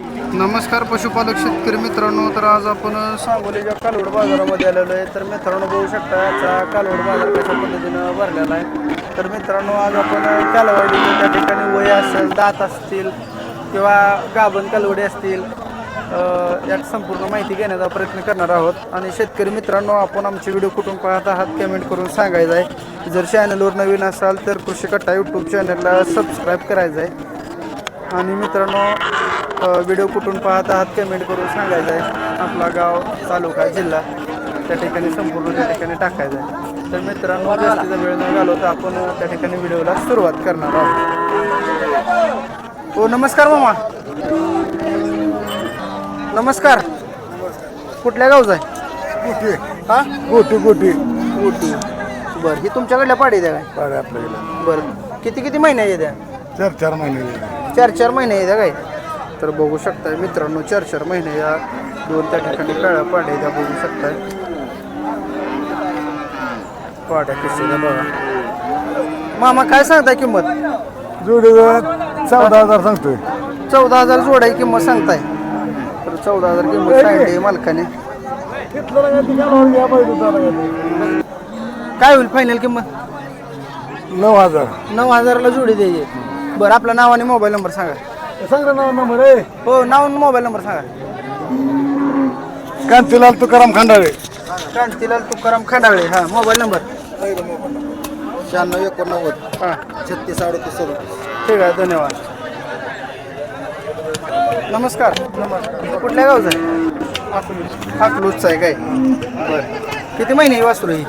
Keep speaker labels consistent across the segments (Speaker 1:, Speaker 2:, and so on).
Speaker 1: नमस्कार पशुपालक शेतकरी मित्रांनो तर आज आपण सांगोलीच्या कालवड बाजारामध्ये आलेलो आहे. तर मित्रांनो बघू शकता याचा कालवड बाजार कशा पद्धतीनं भरलेला आहे. तर मित्रांनो आज आपण कालवडीचं त्या ठिकाणी वय असेल दात असतील किंवा गाभण कालवडी असतील यात संपूर्ण माहिती घेण्याचा प्रयत्न करणार आहोत. आणि शेतकरी मित्रांनो आपण आमचे व्हिडिओ कुठून पाहत आहात कमेंट करून सांगायचं आहे. जर चॅनलवर नवीन असाल तर कृषी कट्टा यूट्यूब चॅनलला सबस्क्राईब करायचं आहे. आणि मित्रांनो व्हिडिओ कुठून पाहत आहात कमेंट करून सांगायचं आहे. आपला गाव तालुका जिल्हा. त्या ठिकाणी संपूर्ण त्या ठिकाणी टाकायचं आहे. तर मित्रांनो जास्तीचा वेळ न घालवता आपण त्या ठिकाणी व्हिडिओला सुरुवात करणार आहोत. हो नमस्कार मामा. नमस्कार. कुठल्या गावचा आहे?
Speaker 2: गोटी
Speaker 1: हा?
Speaker 2: गोटी गोटी
Speaker 1: गोटी बरं ही तुमच्याकडल्या पाडी द्या काय
Speaker 2: पाडे आपल्याकडे
Speaker 1: बरं. किती किती महिन्याची द्या
Speaker 2: चार चार महिने.
Speaker 1: चार चार महिने येत्या काय? तर बघू शकताय मित्रांनो चार चार महिने या दोन त्या ठिकाणी काळ्या पाड्या त्या बघू शकताय. पाड्या द्या बघा. मामा काय सांगताय किंमत?
Speaker 2: चौदा हजार सांगतोय.
Speaker 1: चौदा हजार जोडाई किंमत सांगताय. तर चौदा हजार किंमत सांगितली मालकाने. काय होईल फायनल किंमत?
Speaker 2: नऊ हजार.
Speaker 1: नऊ हजाराला जोडी द्यायची. बरं आपलं नाव आणि मोबाईल नंबर सांगा.
Speaker 2: सांग नाव नंबर आहे
Speaker 1: हो नाव आणि मोबाईल नंबर सांगा.
Speaker 2: कांतीलाल तुकाराम खंडाळे.
Speaker 1: क्रांतीलाल तुकाराम खंडाळे हा मोबाईल नंबर. शहाण्णव एकोणनव्वद हां. छत्तीस अडतीस ठीक आहे धन्यवाद. नमस्कार. नमस्कार कुठल्या गावचं आहे? अकलूजचं आहे काय? बरं. किती महिने ही वासरू ही?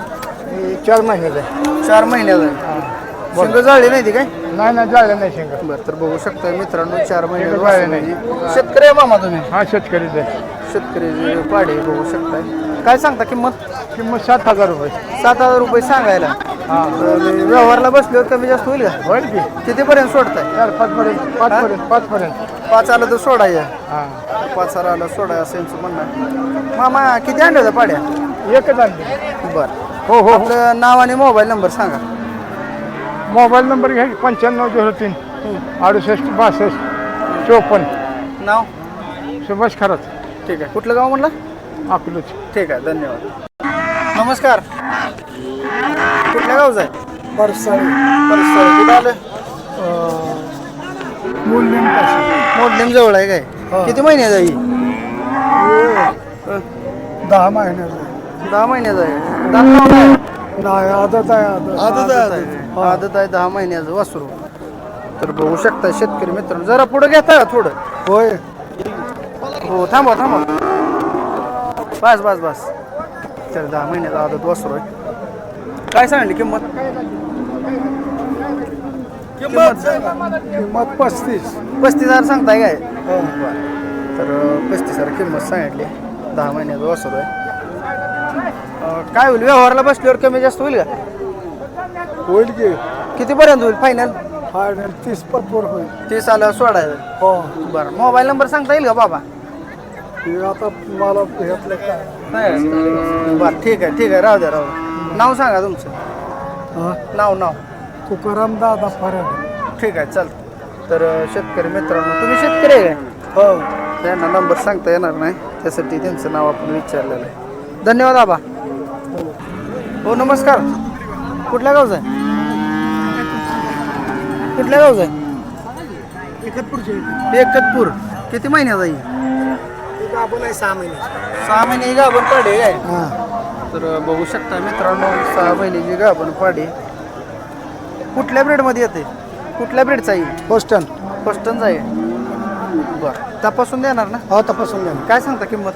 Speaker 2: चार महिन्याचा
Speaker 1: चार महिन्याचं आहे. शिंग जाळली नाही ती काय?
Speaker 2: नाही नाही जाळलं नाही शेंगा.
Speaker 1: बरं तर बघू शकता मित्रांनो चार
Speaker 2: शिंग
Speaker 1: महिने
Speaker 2: जाळली नाही.
Speaker 1: शेतकरी आहे मामा तुम्ही?
Speaker 2: हा शेतकरीच आहे.
Speaker 1: शेतकरी पाडे बघू शकताय. काय सांगता किंमत?
Speaker 2: किंमत सात हजार रुपये.
Speaker 1: सात हजार रुपये सांगायला.
Speaker 2: हा.
Speaker 1: तर व्यवहारला बसल्यावर कमी जास्त होईल का?
Speaker 2: होईल की.
Speaker 1: कितीपर्यंत सोडताय?
Speaker 2: चार पाच पर्यंत पाच पर्यंत पाच पर्यंत
Speaker 1: पाच आलं तर सोडायचं
Speaker 2: हा.
Speaker 1: पाच हजार आलं सोडाय असं यांचं म्हणणं आहे. मामा किती आणलं होतं पाड्या?
Speaker 2: एकच आणली.
Speaker 1: बरं.
Speaker 2: हो हो.
Speaker 1: आपलं नाव आणि मोबाईल नंबर सांगा.
Speaker 2: मोबाईल नंबर घ्या पंच्याण्णव झिरो तीन अडुसष्ट बासष्ट चोपन्न.
Speaker 1: नाव?
Speaker 2: सुभाष खरात.
Speaker 1: ठीक आहे. कुठलं गाव म्हणलं?
Speaker 2: अकलूच
Speaker 1: ठीक आहे धन्यवाद. नमस्कार. कुठल्या गावचं आहे?
Speaker 2: परसाळी
Speaker 1: परस्पर कुठं आलं?
Speaker 2: मूल्य
Speaker 1: मोडलीम जवळ आहे काय?
Speaker 2: हा.
Speaker 1: किती महिन्याचं आहे ही?
Speaker 2: दहा महिन्याचा
Speaker 1: दहा महिन्याचं आहे दहा आहे.
Speaker 2: नाही आदत आहे आदत.
Speaker 1: आदत आहे आदत आहे. दहा महिन्याचं वासरू. तर बघू शकता शेतकरी मित्रांनो जरा पुढे घेता थोडं?
Speaker 2: होय.
Speaker 1: हो थांबा थांबा. बस बस बस. तर दहा महिन्याचा आदत वासरू आहे. काय सांगली किंमत? किंमत?
Speaker 2: पस्तीस.
Speaker 1: पस्तीस हजार सांगताय काय? तर अं, पस्तीस हजार किंमत सांगितली. दहा महिन्याचा वासरू आहे. अं, काय होईल? व्यवहारला बसल्यावर कमी जास्त होईल का?
Speaker 2: होईल की.
Speaker 1: कितीपर्यंत होईल फायनल
Speaker 2: फायनल तीस पत्वर होईल.
Speaker 1: तीस आलं सोडायचं
Speaker 2: हो.
Speaker 1: बरं. मोबाईल नंबर सांगता येईल का बाबा?
Speaker 2: हे आता मला घेतलं काय
Speaker 1: बरं ठीक आहे ठीक आहे. राहू द्या राहू द्या. नाव सांगा तुमचं. नाव नाव.
Speaker 2: तुकाराम दादा फराड.
Speaker 1: ठीक आहे चालतं तर अं, शेतकरी मित्रांनो तुम्ही शेतकरी आहे काय
Speaker 2: हो.
Speaker 1: त्यांना नंबर सांगता येणार नाही. त्यासाठी त्यांचं नाव आपण विचारलेलं आहे. धन्यवाद आबा हो नमस्कार. कुठल्या गावचं आहे? कुठल्या गावचं आहे?
Speaker 2: एकतपूरचे
Speaker 1: एकतपूर. किती महिन्याचा आहे?
Speaker 2: आपण आहे सहा महिने.
Speaker 1: सहा महिने गाभण पाडे काय?
Speaker 2: हां.
Speaker 1: तर बघू शकता मित्रांनो सहा महिन्याची गाभण पाडी. कुठल्या ब्रेडमध्ये येते? कुठल्या ब्रेडचा आहे?
Speaker 2: पोस्टन
Speaker 1: फस्टनचा आहे. बरं. तपासून देणार ना?
Speaker 2: हो तपासून घ्या
Speaker 1: काय सांगता किंमत?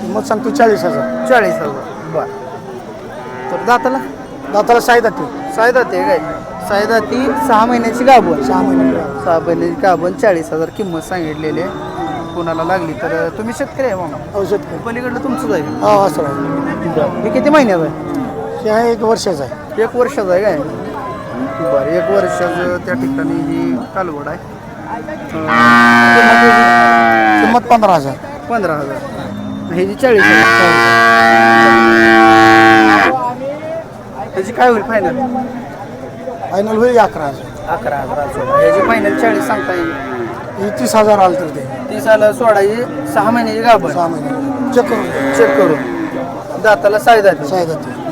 Speaker 2: किंमत सांगतो चाळीस हजार.
Speaker 1: चाळीस हजार. बरं. तर दाताला?
Speaker 2: दाताला साई दाती.
Speaker 1: सायदाती आहे काय? सायदाती सहा महिन्याची गाभण.
Speaker 2: सहा महिने
Speaker 1: सहा महिन्याची गाभण चाळीस हजार किंमत सांगितलेली आहे. कोणाला लागली तर तुम्ही शेतकरी आहे मामा.
Speaker 2: औषध काय
Speaker 1: पलीकडलं तुमचंच आहे.
Speaker 2: हो असं आहे.
Speaker 1: हे किती महिन्याचं आहे?
Speaker 2: हे आहे एक वर्षाचा आहे.
Speaker 1: एक वर्षाचं आहे काय? बरं एक वर्षाचं त्या ठिकाणी ही कालवड आहे.
Speaker 2: किंमत पंधरा हजार.
Speaker 1: पंधरा हजार. हे जी चाळीस हजार. ह्याची काय होईल फायनल
Speaker 2: फायनल होईल अकरा हजार.
Speaker 1: अकरा हजार ह्याची फायनल चाळीस सांगता येईल.
Speaker 2: ही तीस हजार आलं तर ते.
Speaker 1: तीस आलं सोडायची सहा महिन्याची गाभण.
Speaker 2: सहा महिने. चेक करून.
Speaker 1: चेक करून. दाताला साई दाती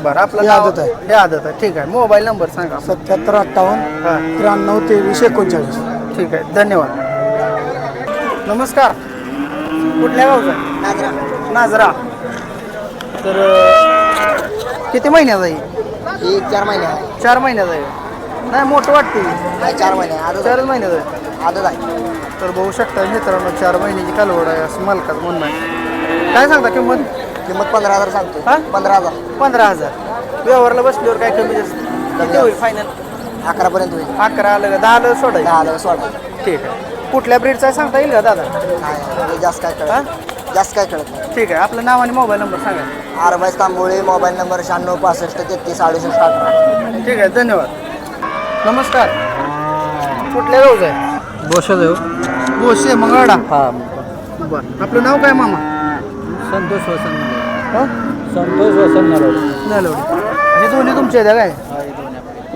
Speaker 1: बरं आपलं
Speaker 2: हे
Speaker 1: नाव-
Speaker 2: आदत आहे.
Speaker 1: हे आदत आहे. ठीक आहे. मोबाईल नंबर सांगा.
Speaker 2: सत्याहत्तर अठ्ठावन्न
Speaker 1: हां.
Speaker 2: त्र्याण्णव तेवीस एकोणचाळीस.
Speaker 1: ठीक आहे. धन्यवाद. नमस्कार. कुठल्या गावचा? नाजरा तर अं, किती महिन्याचा आहे?
Speaker 2: ही चार महिने
Speaker 1: चार महिन्याचा आहे. नाही मोठं वाटते
Speaker 2: नाही चार महिने आदत
Speaker 1: चारच महिन्याचं आहे.
Speaker 2: आदत आहे.
Speaker 1: तर बघू शकता मित्रांनो चार महिन्याची कालवड आहे असं मालकाचं म्हणणं आहे. काय सांगता किंमत?
Speaker 2: किंमत पंधरा हजार सांगतो
Speaker 1: हा?
Speaker 2: पंधरा हजार.
Speaker 1: पंधरा हजार. व्यवहारला बसल्यावर काय कमी जास्त? किती होईल फायनल
Speaker 2: अकरापर्यंत होईल.
Speaker 1: अकरा आलं का? दहा आलं सोडायचं
Speaker 2: दहा हजार सोळा
Speaker 1: ठीक आहे. कुठल्या ब्रीडचा आहे सांगता येईल का दादा?
Speaker 2: नाही जास्त काय
Speaker 1: हा?
Speaker 2: कळत जास्त काय कळत नाही.
Speaker 1: ठीक आहे. आपलं नाव आणि मोबाईल नंबर सांगा.
Speaker 2: आरबाईस तांबोळी मोबाईल नंबर शहाण्णव पासष्ट तेहतीस अडुसष्ट अठरा.
Speaker 1: ठीक आहे धन्यवाद. नमस्कार. कुठल्या गावचं आहे?
Speaker 3: बोशा देव
Speaker 1: बोशे मंगळडा
Speaker 3: हा.
Speaker 1: बरं. आपलं नाव काय मामा?
Speaker 3: संतोष वसन
Speaker 1: हां?
Speaker 3: संतोष वसन नलवडे
Speaker 1: नलवडी हे दोन्ही तुमचे आहेत काय?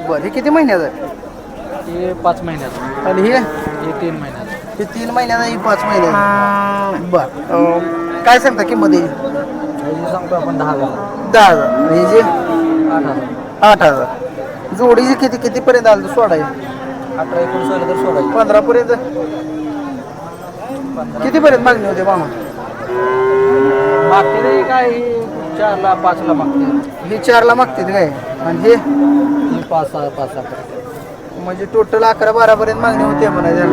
Speaker 1: बरं. हे किती महिन्याचं आहे?
Speaker 3: हे पाच महिन्याचं
Speaker 1: आणि हे?
Speaker 3: हे तीन महिन्याचं
Speaker 1: हे तीन महिन्याचं ही पाच महिन्याचं बरं. काय सांगता किंमत येईल
Speaker 3: हे सांगतो आपण दहा हजार.
Speaker 1: दहा हजार. आणि हे जे
Speaker 3: आठ हजार.
Speaker 1: आठ हजार. जोडीचे किती कितीपर्यंत आलं सोडायचे?
Speaker 3: अठरा एकोणीस आलं तर सोडायचं.
Speaker 1: पंधरापर्यंत? कितीपर्यंत मागणी होते मामा?
Speaker 3: मागते रे काय हे चारला पाचला मागते
Speaker 1: ही चारला मागते काय? आणि हे?
Speaker 3: हे पाच सहा पाच पर्यंत.
Speaker 1: म्हणजे टोटल अकरा बारा पर्यंत मागणी होते म्हणायचं.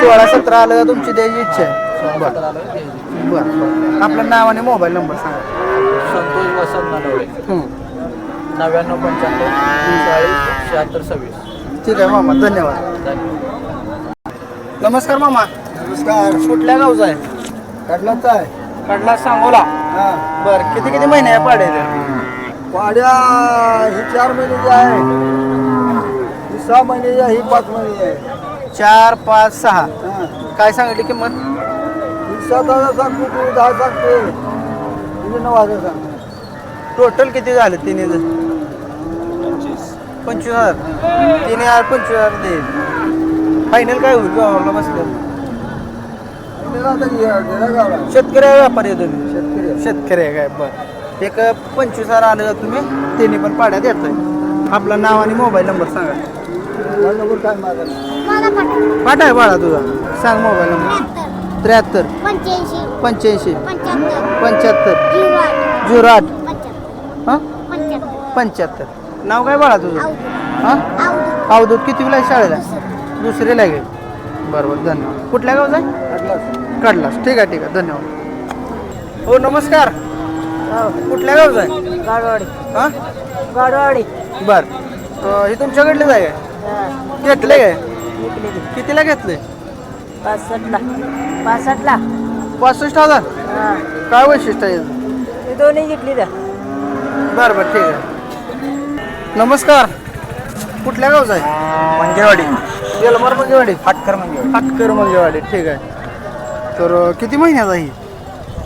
Speaker 1: सोळा सतरा आलं का तुमची द्यायची इच्छा आहे.
Speaker 3: द्यायची.
Speaker 1: बरं आपलं नाव आणि मोबाईल नंबर सांगा.
Speaker 3: संतोष वसन नलवडे
Speaker 1: हं.
Speaker 3: नव्याण्णव पंच्याण्णव चाळीस शहात्तर सव्वीस.
Speaker 1: ठीक आहे मामा धन्यवाद.
Speaker 3: धन्यवाद.
Speaker 1: नमस्कार मामा.
Speaker 2: नमस्कार.
Speaker 1: कुठल्या गावचा आहे?
Speaker 2: कडलाच आहे.
Speaker 1: कडला सांगोला.
Speaker 2: हा.
Speaker 1: बरं किती किती महिने आहे पाडे
Speaker 2: वाड्या ही चार महिन्याची आहे. ही सहा महिन्याची आहे ही पाच महिन्याची आहे.
Speaker 1: चार पाच सहा.
Speaker 2: हा.
Speaker 1: काय सांगितली किंमत?
Speaker 2: सात हजार सांगतो तू दहा सांगते. तुझे नऊ हजार सांगतो.
Speaker 1: टोटल किती झालं तिन्ही पंचवीस. हजार. तीन हजार पंचवीस हजार दे. फायनल काय होईल गावाला बसलं. शेतकरी आहे व्यापारी आहे तुम्ही?
Speaker 2: शेतकरी आहे.
Speaker 1: शेतकरी आहे काय? बरं. एक पंचवीस हजार आलं का तुम्ही? तिन्ही पण पाड्या देतोय. आपलं नाव आणि मोबाईल नंबर सांगा.
Speaker 2: मोबाईल नंबर काय माझा?
Speaker 1: पाठ आहे बाळा तुझा. सांग मोबाईल नंबर. त्र्याहत्तर.
Speaker 4: पंच्याऐंशी.
Speaker 1: पंच्याऐंशी.
Speaker 4: पंच्याहत्तर.
Speaker 1: पंच्याहत्तर.
Speaker 4: झिरो आठ
Speaker 1: झिरो आठ
Speaker 4: पंच्याहत्तर.
Speaker 1: हां?
Speaker 4: पंच्याहत्तर.
Speaker 1: पंच्याहत्तर. नाव काय बाळा तुझं? हां?
Speaker 4: अवधूत.
Speaker 1: अवधूत. कितीला आहे शाळेला? दुसरीला आहे काय बरोबर धन्यवाद. कुठल्या गावचा आहे?
Speaker 2: कडलाच.
Speaker 1: काढलास ठीक आहे ठीक आहे. धन्यवाद. हो नमस्कार. कुठल्या गावचा आहे?
Speaker 5: गाडवाडी.
Speaker 1: हां?
Speaker 5: गाडवाडी.
Speaker 1: बर. अं, हे तुमच्याकडलेच आहे काय? घेतले काय? कितीला घेतले
Speaker 5: पासष्टला पासष्टला
Speaker 1: पासष्ट हजार?
Speaker 5: हा.
Speaker 1: काय वैशिष्ट्य आहे? याचं?
Speaker 5: ही दोन्ही घेतली तर
Speaker 1: बरं बरं ठीक आहे. नमस्कार. कुठल्या गावचा आहे?
Speaker 2: मंगेवाडी.
Speaker 1: बेलमार मंगेवाडी.
Speaker 2: फाटकर मंगेवाडी.
Speaker 1: फाटकर मंगेवाडी ठीक आहे. तर अं, किती महिन्याचा आहे?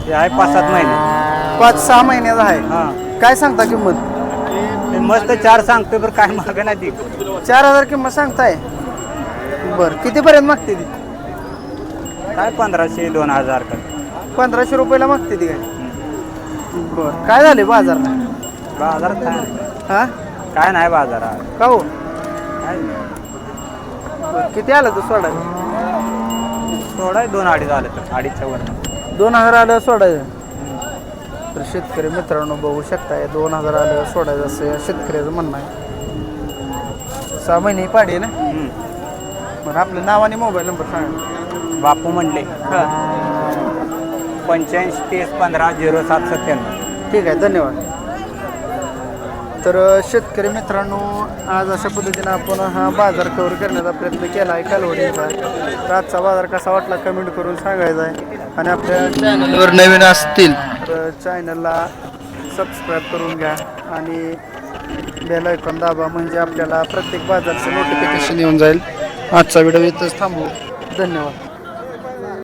Speaker 2: हे आहे पाच सात महिने.
Speaker 1: पाच सहा महिन्याचा आहे.
Speaker 2: हा.
Speaker 1: काय सांगता किंमत?
Speaker 2: हे मस्त चार सांगतोय बरं काय माग नाही ती.
Speaker 1: चार हजार किंमत सांगताय. बरं कितीपर्यंत मागते ती?
Speaker 2: काय पंधराशे दोन हजार का
Speaker 1: पंधराशे रुपयाला मागते ती काय बरं. काय झाले बाजार
Speaker 2: बाजारात काय? नाही.
Speaker 1: हा?
Speaker 2: काय नाही बाजारात
Speaker 1: का हो?
Speaker 2: काय नाही.
Speaker 1: बरं, किती आलं तू सोडा?
Speaker 2: थोडा दोन अडीच आले तर. अडीचच्या वर.
Speaker 1: दोन हजार आलं सोडायचं तर शेतकरी मित्रांनो बघू शकताय दोन हजार आलं सोडायचं असं या शेतकऱ्याचं म्हणणं आहे. सहा महिने पाडी ना? बरं आपलं नाव आणि मोबाईल नंबर सांगा.
Speaker 2: बापू म्हणले.
Speaker 1: हां
Speaker 2: पंच्याऐंशी तीस पंधरा झिरो सात सत्त्याण्णव.
Speaker 1: ठीक आहे धन्यवाद. तर अ, शेतकरी मित्रांनो आज अशा पद्धतीनं आपण हा बाजार कव्हर करण्याचा प्रयत्न केला आहे कालवडीचा. तर आजचा बाजार कसा वाटला कमेंट करून सांगायचा आहे. आणि आपल्या चॅनलवर नवीन असतील. तर चॅनलला सबस्क्राईब करून घ्या आणि बेल ऐकून दाबा म्हणजे आपल्याला प्रत्येक बाजारचं नोटिफिकेशन येऊन जाईल. आजचा व्हिडिओ इथंच थांबवू धन्यवाद.